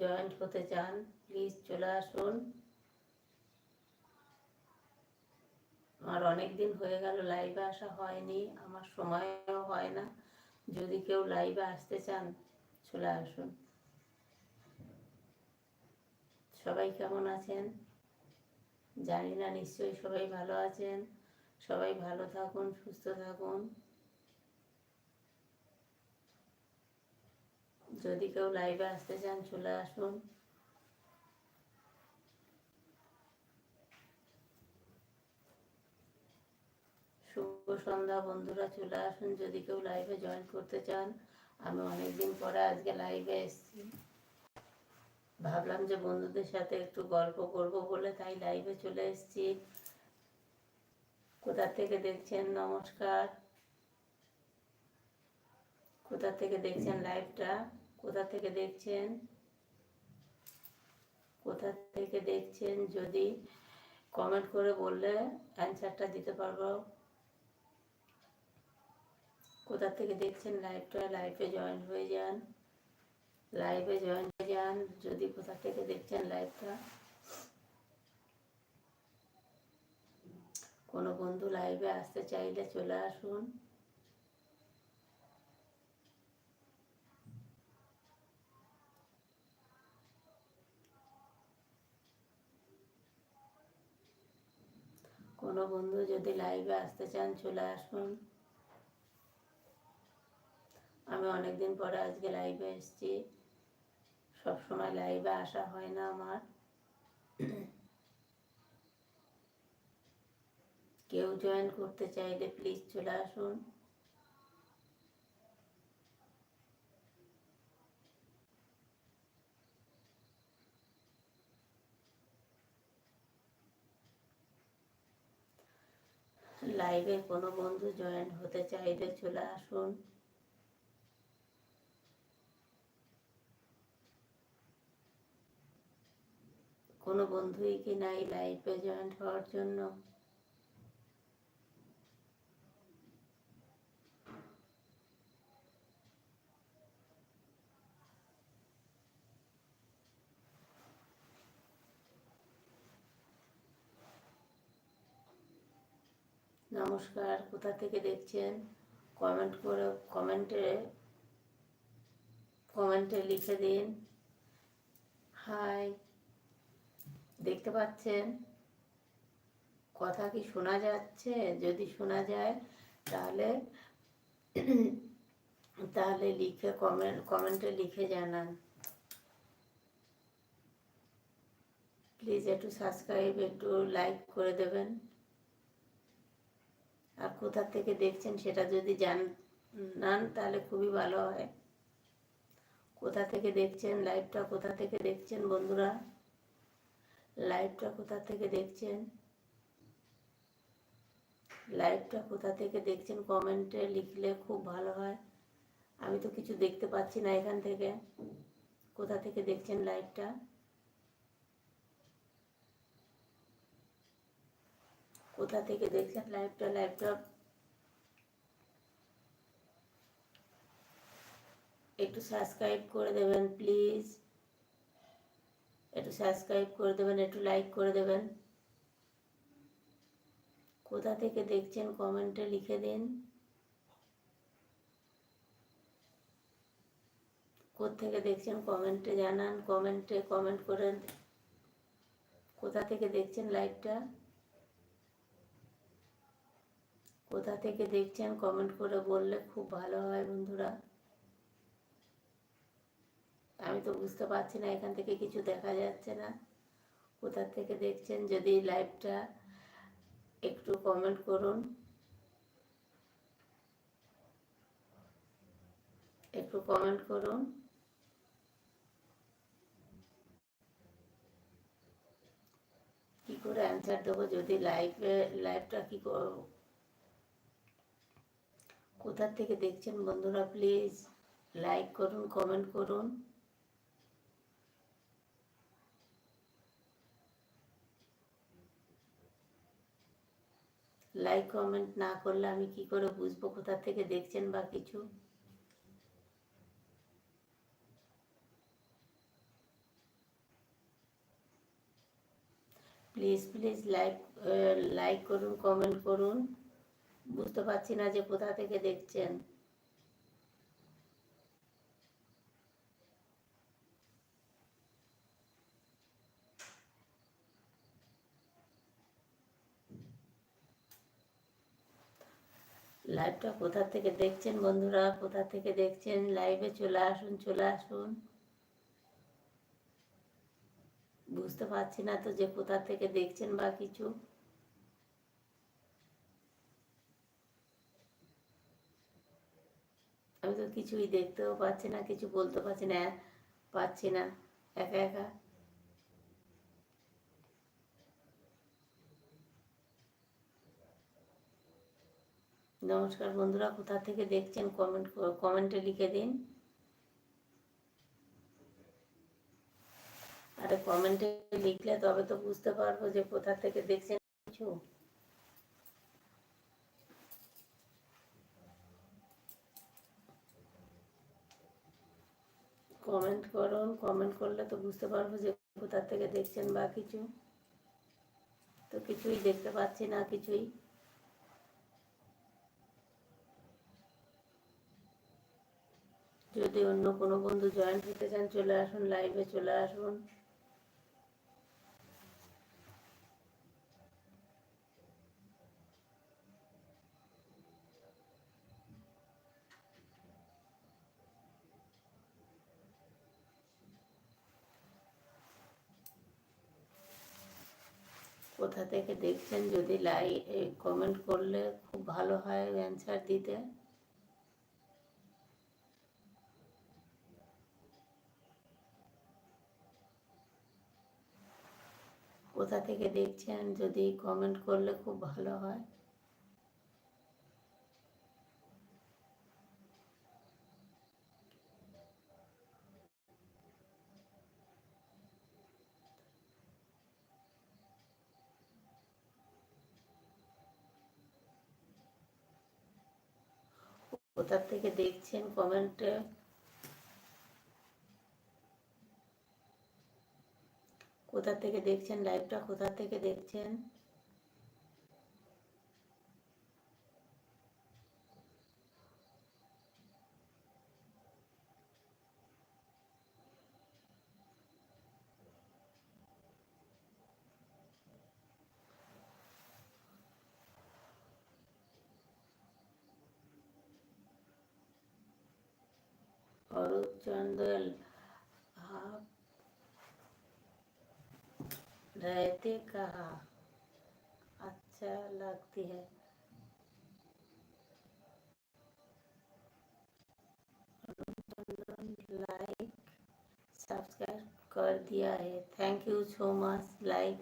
Joint হতে চান, please চলে আসুন। আমার অনেক দিন হয়ে গেল, লাইভে আসা হয়নি, আমার সময়ও হয় না। যদি কেউ লাইভে আসতে চান, চলে আসুন। সবাই কেমন আছেন? জানি না, নিশ্চয়ই সবাই ভালো আছেন। সবাই ভালো থাকুন, সুস্থ থাকুন। যদি কেউ লাইভে আসতে চান, চলে আসুন। শুভ সন্ধ্যা বন্ধুরা, চলে আসুন। যদি কেউ লাইভে জয়েন করতে চান, আমি অনেকদিন পরে আজকে লাইভে এসেছি। ভাবলাম যে বন্ধুদের সাথে একটু গল্প করব বলে, তাই লাইভে চলে এসেছি। কোথা থেকে দেখছেন? নমস্কার। কোথা থেকে দেখছেন লাইভটা কোথা থেকে দেখছেন? কোথা থেকে দেখছেন? যদি কমেন্ট করে বললে অ্যান্সারটা দিতে পারব। কোথা থেকে দেখছেন? লাইভটা লাইভে জয়েন হয়ে যান। লাইভে জয়েন হয়ে যান। যদি কোথা থেকে দেখছেন লাইভটা কোনো বন্ধু লাইভে আসতে চাইলে চলে আসুন। কোনো বন্ধু যদি লাইভে আসতে চান, চলে আসুন। আমি অনেকদিন পরে আজকে লাইভে এসেছি। সবসময় লাইভে আসা হয় না আমার। কেউ জয়েন করতে চাইলে প্লিজ চলে আসুন। লাইভে কোনো বন্ধু জয়েন হতে চাইলে চলে আসুন। কোনো বন্ধুই কি নাই লাইভে জয়েন্ট হওয়ার জন্য? নমস্কার, কোথা থেকে দেখছেন? কমেন্ট করে, কমেন্টে কমেন্টে লিখে দিন। হাই, দেখতে পাচ্ছেন? কথা কি শোনা যাচ্ছে? যদি শোনা যায়, তাহলে তাহলে লিখে কমেন্ট কমেন্টে লিখে জানান। প্লিজ একটু সাবস্ক্রাইব, একটু লাইক করে দেবেন। কোথা থেকে দেখছেন সেটা যদি জানান তাহলে খুবই ভালো হয়। কোথা থেকে দেখছেন? লাইভটা কোথা থেকে দেখছেন বন্ধুরা? লাইভটা কোথা থেকে দেখছেন? লাইভটা কোথা থেকে দেখছেন? কমেন্টে লিখলে খুব ভালো হয়। আমি তো কিছু দেখতে পাচ্ছি না এখান থেকে। কোথা থেকে দেখছেন লাইভটা কোথা থেকে দেখছেন লাইভটা লাইভটা একটু সাবস্ক্রাইব করে দেবেন প্লিজ একটু সাবস্ক্রাইব করে দেবেন, একটু লাইক করে দেবেন। কোথা থেকে দেখছেন কমেন্টে লিখে দিন। থেকে দেখছেন কমেন্টে জানান কমেন্টে কমেন্ট করেন কোথা থেকে দেখছেন লাইভটা কোথা থেকে দেখছেন কমেন্ট করে বললে খুব ভালো হয় বন্ধুরা। আমি তো বুঝতে পারছি না, এখান থেকে কিছু দেখা যাচ্ছে না। কোথা থেকে দেখছেন? যদি লাইভটা একটু কমেন্ট করুন। একটু কমেন্ট করুন। কি করে অ্যান্সার দেবো? যদি লাইভে লাইভটা কি কোথা থেকে দেখছেন বন্ধুরা? প্লিজ লাইক করুন কমেন্ট করুন। লাইক কমেন্ট না করলে আমি কি করে বুঝব? কোথা থেকে দেখছেন বা কিছু? প্লিজ প্লিজ লাইক লাইক করুন কমেন্ট করুন। বুঝতে পারছি না যে কোথা থেকে দেখছেন। লাইভটা কোথা থেকে দেখছেন বন্ধুরা? কোথা থেকে দেখছেন? লাইভে চলে আসুন চলে আসুন। বুঝতে পারছি না তো যে কোথা থেকে দেখছেন বা কিছু। আমি তো কিছুই দেখতেও পাচ্ছি না, কিছু বলতে পারছি না, পাচ্ছি না। একা একা। নমস্কার বন্ধুরা, কোথা থেকে দেখছেন কমেন্ট কমেন্টে লিখে দিন। আরে কমেন্টে লিখলে তবে তো বুঝতে পারব যে কোথা থেকে দেখছেন কিছু। কমেন্ট করুন কমেন্ট করলে তো বুঝতে পারব যে কোথা থেকে দেখছেন বা কিছু। তো কিছুই দেখতে পাচ্ছি না, কিছুই। যদি অন্য কোনো বন্ধু জয়েন হতে চান, চলে আসুন লাইভে চলে আসুন। কোথা থেকে দেখছেন, যদি লাই কমেন্ট করলে খুব ভালো হয় অ্যান্সার দিতে। কোথা থেকে দেখছেন যদি কমেন্ট করলে খুব ভালো হয়। কোথা থেকে দেখছেন কমেন্টে কোথা থেকে দেখছেন? লাইভটা কোথা থেকে দেখছেন? অরূপ চন্দল आप रहते कहा अच्छा लगती है लाइक সাবস্ক্রাইব कर दिया है thank you so much like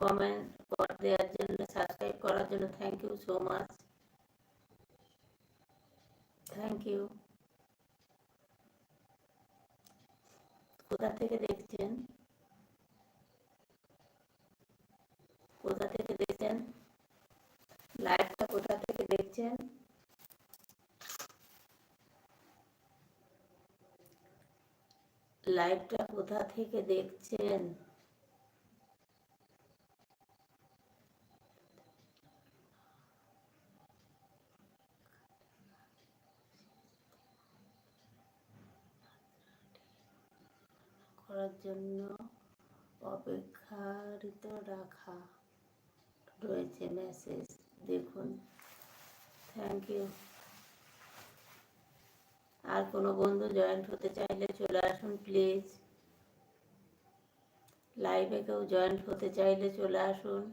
comment করে দেওয়ার জন্য সাবস্ক্রাইব করার জন্য thank you so much thank you কোথা থেকে দেখছেন কোথা থেকে দেখছেন? লাইভটা কোথা থেকে দেখছেন? লাইভটা কোথা থেকে দেখছেন? করার জন্য অপেক্ষারিত রাখা। রয়েছে মেসেজ দেখুন। থ্যাংক ইউ আর কোনো বন্ধু জয়েন্ট হতে চাইলে চলে আসুন প্লিজ লাইভে কেউ জয়েন্ট হতে চাইলে চলে আসুন।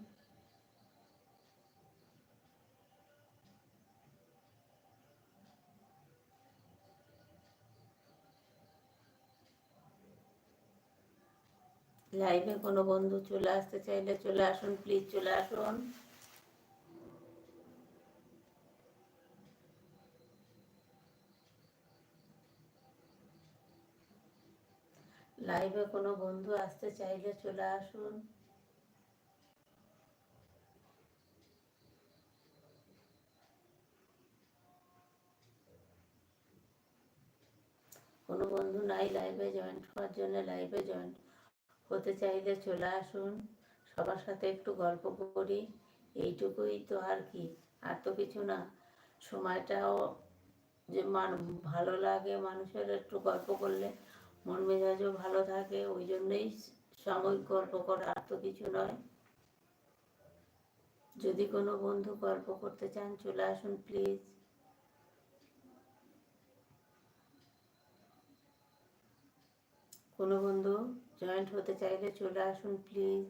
লাইভে কোনো বন্ধু চলে আসতে চাইলে চলে আসুন প্লিজ চলে আসুন। লাইভে কোনো বন্ধু আসতে চাইলে চলে আসুন। কোনো বন্ধু নাই লাইভে জয়েন্ট হওয়ার জন্য লাইভে জয়েন্ট হতে চাইলে চলে আসুন। সবার সাথে একটু গল্প করি। এইটুকুই তো আর কি। আর তো কিছু না। সময়টাও যে মান, ভালো লাগে মানুষের একটু গল্প করলে। মন মেজাজও ভালো থাকে। ওই জন্যই সাময়িক গল্প করা আর তো কিছু নয়। যদি কোনো বন্ধু গল্প করতে চান, চলে আসুন প্লিজ। কোনো বন্ধু? জয়েন্ট হতে চাইলে চলে আসুন প্লিজ